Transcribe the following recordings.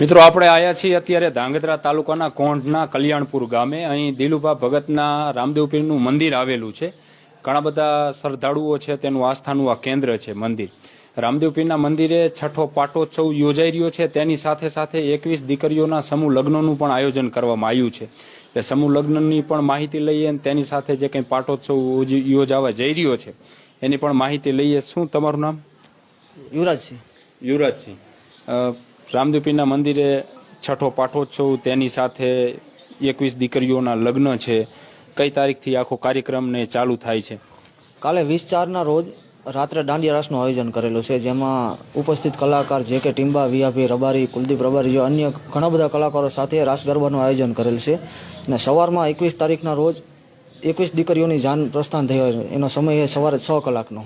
મિત્રો આપણે આયા છીએ અત્યારે ધાંગધ્રા તાલુકાના કોંઢના કલ્યાણપુર ગામે. અહીં દિલુભા ભગતના રામદેવપીરનું મંદિર આવેલું છે. ઘણા બધા શ્રદ્ધાળુઓ છે તેનું આસ્થાનું આ કેન્દ્ર છે મંદિર. રામદેવ પીરના મંદિરે છઠ્ઠો પાટોત્સવ યોજાઈ રહ્યો છે. તેની સાથે સાથે એકવીસ દીકરીઓના સમૂહ લગ્નનું પણ આયોજન કરવામાં આવ્યું છે. એટલે સમૂહ લગ્નની પણ માહિતી લઈએ અને તેની સાથે જે કંઈ પાટોત્સવ યોજી- યોજાવા જઈ રહ્યો છે એની પણ માહિતી લઈએ. શું તમારું નામ? યુવરાજસિંહ. યુવરાજસિંહ. રામદેવપીરના મંદિરે છઠ્ઠો પાઠોત્સવ, તેની સાથે એકવીસ દીકરીઓના લગ્ન છે. કઈ તારીખથી આખો કાર્યક્રમને ચાલુ થાય છે? કાલે વીસ ચારના રોજ રાત્રે દાંડિયા રાસનું આયોજન કરેલું છે, જેમાં ઉપસ્થિત કલાકાર જે કે ટીમ્બા વિયાભી રબારી, કુલદીપ રબારી જેવા અન્ય ઘણા બધા કલાકારો સાથે રાસ ગરબાનું આયોજન કરેલ છે. અને સવારમાં એકવીસ તારીખના રોજ એકવીસ દીકરીઓની જાન પ્રસ્થાન થયો, એનો સમય એ સવારે છ કલાકનો.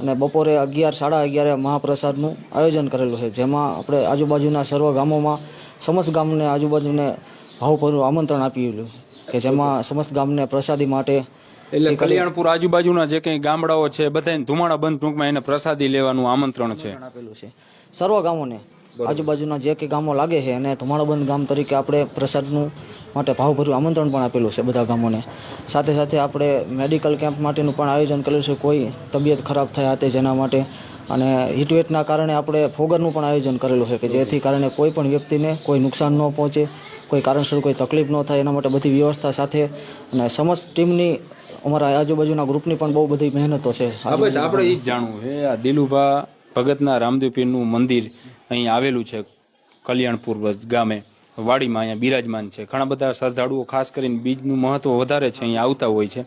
અને બપોરે અગિયાર સાડા અગિયારે મહાપ્રસાદનું આયોજન કરેલું છે જેમાં આપણે આજુબાજુના સર્વ ગામોમાં સમસ્ત ગામને આજુબાજુને ભાવભર્યું આમંત્રણ આપ્યું કે જેમાં સમસ્ત ગામને પ્રસાદી માટે એટલે કલ્યાણપુર આજુબાજુના જે કંઈ ગામડાઓ છે બધાને ધુમાડા બંધ ટૂંકમાં એને પ્રસાદી લેવાનું આમંત્રણ છે. આપેલું છે. સર્વ ગામોને આજુબાજુના જે કે ગામો લાગે છે અને ધુમાડોબંધ ગામ તરીકે આપણે પ્રસાદનું માટે ભાવભર્યું આમંત્રણ પણ આપેલું છે બધા ગામોને. સાથે સાથે આપણે મેડિકલ કેમ્પ માટેનું પણ આયોજન કરેલું છે. કોઈ તબિયત ખરાબ થયા તે જેના માટે. અને હીટવેટના કારણે આપણે ફોગરનું પણ આયોજન કરેલું છે કે જેથી કારણે કોઈ પણ વ્યક્તિને કોઈ નુકસાન ન પહોંચે કોઈ કારણસર કોઈ તકલીફ ન થાય એના માટે બધી વ્યવસ્થા સાથે અને સમસ્ત ટીમની અમારા આજુબાજુના ગ્રુપની પણ બહુ બધી મહેનતો છે. આપણે એ જ જાણવું છે. આ દિલુભા ભગતના રામદેવ પીરનું મંદિર અહીં આવેલું છે કલ્યાણપુર ગામે. વાડીમાં અહીંયા બિરાજમાન છે. ઘણા બધા શ્રદ્ધાળુઓ ખાસ કરીને બીજનું મહત્વ વધારે છે, અહીંયા આવતા હોય છે.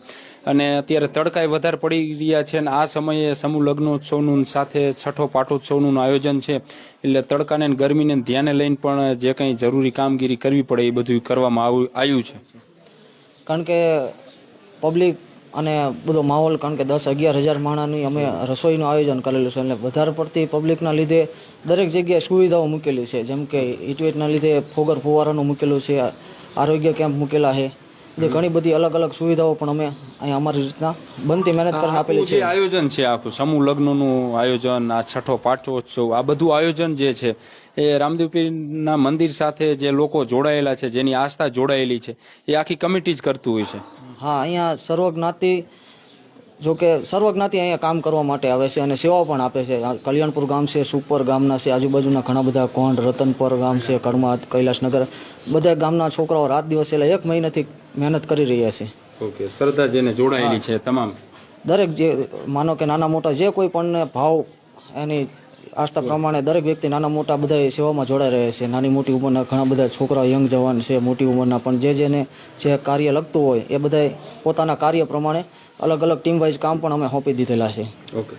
અને અત્યારે તડકાએ વધારે પડી રહ્યા છે અને આ સમયે સમૂહ લગ્નોત્સવનું સાથે છઠ્ઠો પાટોત્સવનું આયોજન છે. એટલે તડકાને ગરમીને ધ્યાને લઈને પણ જે કંઈ જરૂરી કામગીરી કરવી પડે એ બધું કરવામાં આવ્યું છે. કારણ કે પબ્લિક અને બધો માહોલ, કારણ કે દસ અગિયાર હજાર માણસની અમે રસોઈનું આયોજન કરેલું છે. એટલે વધારે પડતી પબ્લિકના લીધે દરેક જગ્યાએ સુવિધાઓ મૂકેલી છે. જેમ કે હીટવેટના લીધે ફોગર ફુવારાનું મૂકેલું છે, આરોગ્ય કેમ્પ મૂકેલા છે. એ ઘણી બધી અલગ અલગ સુવિધાઓ પણ અમે અહીંયા અમારી રીતના બનતી મહેનત કરીને આપેલી છે. આયોજન છે આખું સમૂહ લગ્નનું આયોજન આ છઠ્ઠો પાટોત્સવ આ બધું આયોજન જે છે એ રામદેવપીરના મંદિર સાથે જે લોકો જોડાયેલા છે જેની આસ્થા જોડાયેલી છે એ આખી કમિટી જ કરતું હોય છે. હા અહીંયા સર્વ જ્ઞાતિ જો કે સર્વ જ્ઞાતિ અહીંયા કામ કરવા માટે આવે છે અને સેવાઓ પણ આપે છે. કલ્યાણપુર ગામ છે સુપર ગામના છે આજુબાજુના ઘણા બધા કોંડ રતનપર ગામ છે કડમાત કૈલાસનગર. બધા ગામના છોકરાઓ રાત દિવસ એટલે એક મહિનાથી મહેનત કરી રહ્યા છે. ઓકે શ્રદ્ધા જેને જોડાયેલી છે તમામ. દરેક જે માનો કે નાના મોટા જે કોઈ પણ ભાવ એની આસ્થા પ્રમાણે દરેક વ્યક્તિ નાના મોટા બધા સેવામાં જોડાઈ રહે છે. નાની મોટી ઉંમરના ઘણા બધા છોકરા યંગ જવાન છે, મોટી ઉંમરના પણ જે જેને જે કાર્ય લગતું હોય એ બધા પોતાના કાર્ય પ્રમાણે અલગ અલગ ટીમ વાઇઝ કામ પણ અમે સોંપી દીધેલા છે. ઓકે.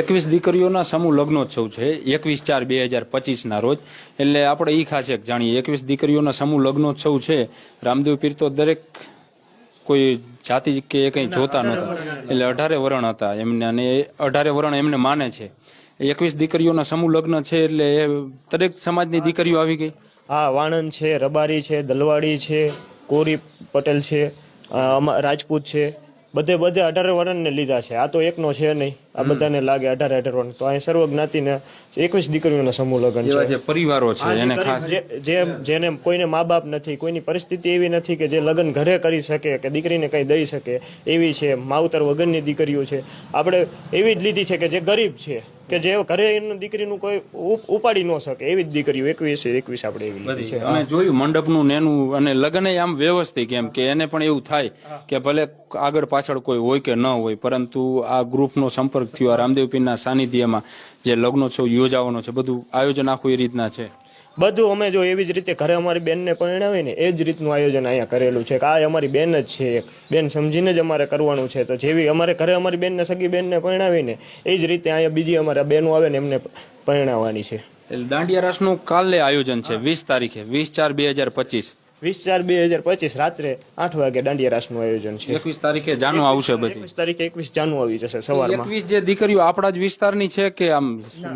એકવીસ દીકરીઓના સમૂહ લગ્નોત્સવ છે. એકવીસ ચાર બે હજાર પચીસના રોજ. એટલે આપણે એ ખાસ એક જાણીએ. એકવીસ દીકરીઓના સમૂહ લગ્નોત્સવ છે. રામદેવ પીર તો દરેક કોઈ જાતિ કે કંઈ જોતા નહોતા. એટલે અઢારે વરણ હતા એમને અને અઢારે વરણ એમને માને છે. એકવીસ દીકરીઓના સમૂહ લગ્ન છે એટલે દરેક સમાજની દીકરીઓ આવી ગઈ. હા વાણંદ છે રબારી છે દલવાડી છે કોરી પટેલ છે રાજપૂત છે. બધે બધે અઢારે વર્ણને લીધા છે. આ તો એકનો છે નહીં. આ બધાને લાગે અઢારે અઢાર વર્ષ તો અહીં સર્વ જ્ઞાતિને એકવીસ દીકરીઓના સમૂહ લગ્ન છે. જે પરિવારો છે એને ખાસ જે જેને કોઈને મા બાપ નથી કોઈની પરિસ્થિતિ એવી નથી કે જે લગ્ન ઘરે કરી શકે કે દીકરીને કંઈ દઈ શકે એવી છે માવતર વગરની દીકરીઓ છે. આપણે એવી જ લીધી છે કે જે ગરીબ છે કે જે ઘરે એનું દીકરીનું કોઈ ઉપ- ઉપાડી ન શકે એવી જ દીકરીઓ એકવીસ એકવીસ આપણે એવી લીધી છે. અમે જોયું મંડપનું નેનું અને લગ્ન આમ વ્યવસ્થિત એમ કે એને પણ એવું થાય કે ભલે આગળ પાછળ કોઈ હોય કે ન હોય પરંતુ આ ગ્રુપનો સંપર્ક થયો આ રામદેવ પીરના સાનિધ્યમાં જે લગ્નોત્સવ યોજાવાનો છે બધું આયોજન આખું એ રીતના છે. બધું અમે જો એવી જ રીતે ઘરે અમારી બેનને પરણાવી ને એ જ રીતનું આયોજન અહીંયા કરેલું છે કે આ અમારી બેન જ છે બેન સમજીને જ અમારે કરવાનું છે. તો જેવી અમારે ઘરે અમારી બેનને સગી બેનને પરણાવીને એ જ રીતે અહીંયા બીજી અમારા બેનો આવે ને એમને પરણાવવાની છે. એટલે દાંડિયા રાસનું કાલે આયોજન છે વીસ તારીખે વીસ ચાર બે હજાર પચીસ. વીસ ચાર બે હજાર પચીસ રાત્રે આઠ વાગે દાંડિયા રાસનું આયોજન છે. એકવીસ તારીખે જાનું આવશે બધું. એકવીસ તારીખે એકવીસ જાનુ આવી જશે સવારમાં. એકવીસ જે દીકરીઓ આપણા જ વિસ્તારની છે કે આમ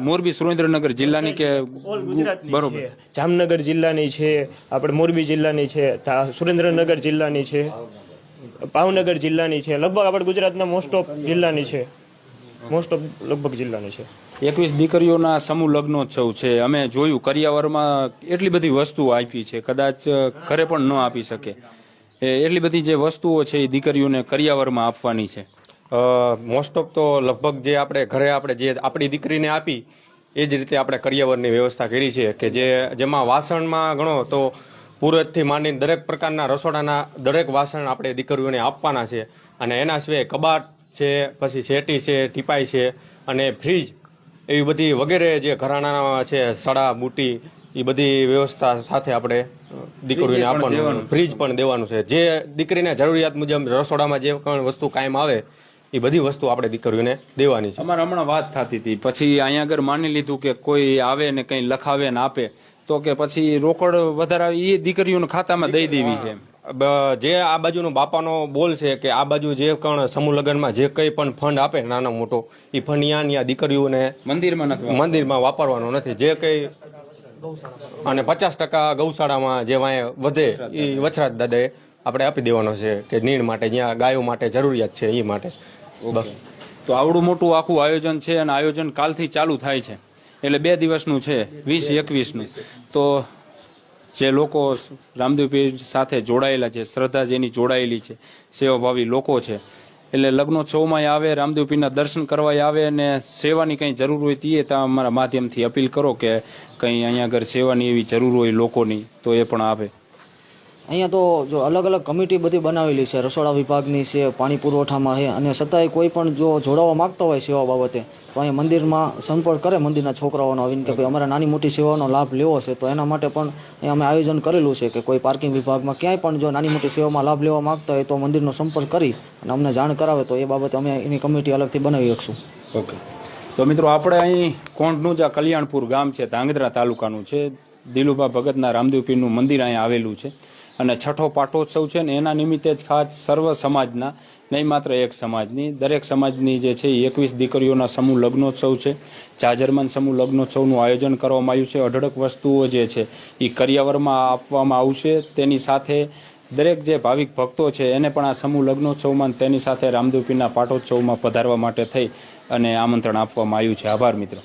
મોરબી સુરેન્દ્રનગર જિલ્લાની કે ઓલ ગુજરાતની બરોબર. જામનગર જિલ્લાની છે આપણે મોરબી જિલ્લાની છે સુરેન્દ્રનગર જિલ્લાની છે ભાવનગર જિલ્લાની છે લગભગ આપણે ગુજરાતના મોસ્ટ ઓફ જિલ્લાની છે. મોસ્ટ ઓફ લગભગ જિલ્લાની છે. એકવીસ દીકરીઓના સમૂહ લગ્નોત્સવ છે. અમે જોયું કરિયાવરમાં એટલી બધી વસ્તુઓ આપી છે. કદાચ ઘરે પણ ન આપી શકે. એ એટલી બધી જે વસ્તુઓ છે એ દીકરીઓને કરિયાવરમાં આપવાની છે. મોસ્ટ ઓફ તો લગભગ જે આપણે ઘરે આપણે જે આપણી દીકરીને આપી એ જ રીતે આપણે કરિયાવરની વ્યવસ્થા કરી છે કે જે જેમાં વાસણમાં ગણો તો પૂરતથી માંડીને દરેક પ્રકારના રસોડાના દરેક વાસણ આપણે દીકરીઓને આપવાના છે. અને એના સિવાય કબાટ છે પછી શેટી છે ટીપાઈ છે અને ફ્રીજ એવી બધી વગેરે જે ઘરાણાના છે સડા બુટી એ બધી વ્યવસ્થા સાથે આપણે દીકરીઓને પણ આપવાનું. ફ્રીજ પણ દેવાનું છે. જે દીકરીને જરૂરિયાત મુજબ રસોડામાં જે પણ વસ્તુ કાયમ આવે એ બધી વસ્તુ આપણે દીકરીઓને દેવાની છે. અમારે હમણાં વાત થતી હતી. પછી અહીંયા આગળ માની લીધું કે કોઈ આવે ને કંઈ લખાવે ને આપે તો કે પછી રોકડ વધારે એ દીકરીઓના ખાતામાં દઈ દેવી છે જે આ બાજુનો બાપાનો બોલ છે કે આ બાજુ જે પણ સમૂહ લગ્નમાં જે કંઈ પણ ફંડ આપે નાનો મોટો એ ફંડ ત્યાં ત્યાં દીકરીઓને મંદિરમાં નથી મંદિરમાં વાપરવાનો નથી. જે કંઈ અને પચાસ ટકા ગૌશાળામાં જે વાંય વધે એ વછરાજ દાદાએ આપણે આપી દેવાનો છે કે નીણ માટે જ્યાં ગાયો માટે જરૂરિયાત છે એ માટે. તો આવડું મોટું આખું આયોજન છે અને આયોજન કાલથી ચાલુ થાય છે. એટલે બે દિવસનું છે વીસ એકવીસનું. તો જે લોકો રામદેવ સાથે જોડાયેલા છે, શ્રદ્ધા જેની જોડાયેલી છે, સેવાભાવી લોકો છે. એટલે લગ્નોત્સવમાં આવે, રામદેવ પીરના દર્શન કરવા આવે અને સેવાની કંઈ જરૂર હોય તે તમે અમારા માધ્યમથી અપીલ કરો કે કંઈ અહીંયા આગળ સેવાની એવી જરૂર હોય લોકોની, તો એ પણ આવે. અહીંયા તો જો અલગ અલગ કમિટી બધી બનાવેલી છે. રસોડા વિભાગની છે, પાણી પુરવઠામાં છે અને છતાંય કોઈ પણ જો જોડાવા માંગતા હોય સેવા બાબતે, તો અહીંયા મંદિરમાં સંપર્ક કરે મંદિરના છોકરાઓનો આવીને કે ભાઈ અમારે નાની મોટી સેવાનો લાભ લેવો છે, તો એના માટે પણ અહીંયા અમે આયોજન કરેલું છે કે કોઈ પાર્કિંગ વિભાગમાં ક્યાંય પણ જો નાની મોટી સેવામાં લાભ લેવા માંગતા હોય તો મંદિરનો સંપર્ક કરી અને અમને જાણ કરાવે તો એ બાબતે અમે એની કમિટી અલગથી બનાવી શકશું. ઓકે. તો મિત્રો આપણે અહીં કોંઢનું જે આ કલ્યાણપુર ગામ છે, ધાંગધ્રા તાલુકાનું છે. દિલુભા ભગતના રામદેવ પીરનું મંદિર અહીંયા આવેલું છે. અને છઠ્ઠો પાટોત્સવ છે ને એના નિમિત્તે જ ખાસ સર્વ સમાજના, નહીં માત્ર એક સમાજની, દરેક સમાજની જે છે એકવીસ દીકરીઓના સમૂહ લગ્નોત્સવ છે. જાજરમાન સમૂહ લગ્નોત્સવનું આયોજન કરવામાં આવ્યું છે. અઢળક વસ્તુઓ જે છે એ કરિયાવરમાં આપવામાં આવશે. તેની સાથે દરેક જે ભાવિક ભક્તો છે એને પણ આ સમૂહ લગ્નોત્સવમાં તેની સાથે રામદેવપીના પાટોત્સવમાં પધારવા માટે થઈ અને આમંત્રણ આપવામાં આવ્યું છે. આભાર મિત્રો.